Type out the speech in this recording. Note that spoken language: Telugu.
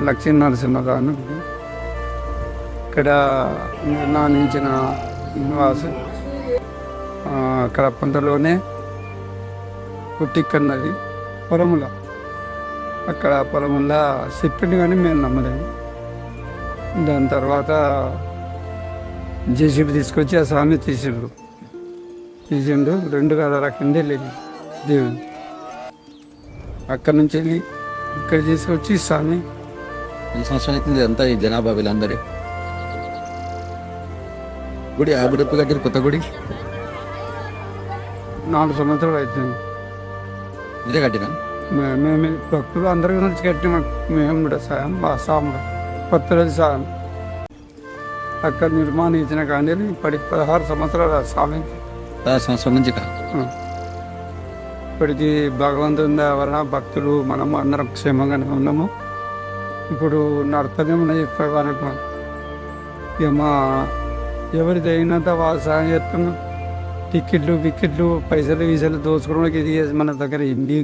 లక్ష్మీ నరసింహరావు ఇక్కడ నిర్ణయించిన నివాసం అక్కడ పొందలోనే పుట్టిక్కన్నది పొలముల అక్కడ పొలముల చెప్పింది కానీ మేము నమ్మలేదు. దాని తర్వాత జేసీబీ తీసుకొచ్చి ఆ స్వామి తీసిండు తీసిండు రెండు గదాల కింద వెళ్ళింది దేవుడు అక్కడి నుంచి వెళ్ళి ఇక్కడ తీసుకొచ్చి స్వామి ఎన్ని సంవత్సరాలు అవుతుంది అంతా ఈ జనాభా వీళ్ళందరూ గుడి గుడి ఎప్పుడు కట్టారు కొత్త గుడి? నాలుగు సంవత్సరాలు అవుతుంది ఇదే కట్టినా మేము భక్తులు అందరి గురించి కట్టిన. మేము కూడా సాయం మా సాము కొత్త రోజు సాయం. అక్కడ నిర్మాణించిన కానీ ఇప్పటికి పదహారు సంవత్సరాల స్వామి. పదహారు సంవత్సరాల నుంచి ఇప్పటికి భగవంతుని వలన భక్తులు మనం అందరం క్షేమంగానే ఉన్నాము. ఇప్పుడు నడుతూనే ఉన్నాయి మనకు ఇక మా ఎవరి అయినంత వాళ్ళు సాయం చేస్తున్నాం? టికెట్లు వికెట్లు పైసలు వీసలు దోచుకోవడానికి ఇది మన దగ్గర ఇండి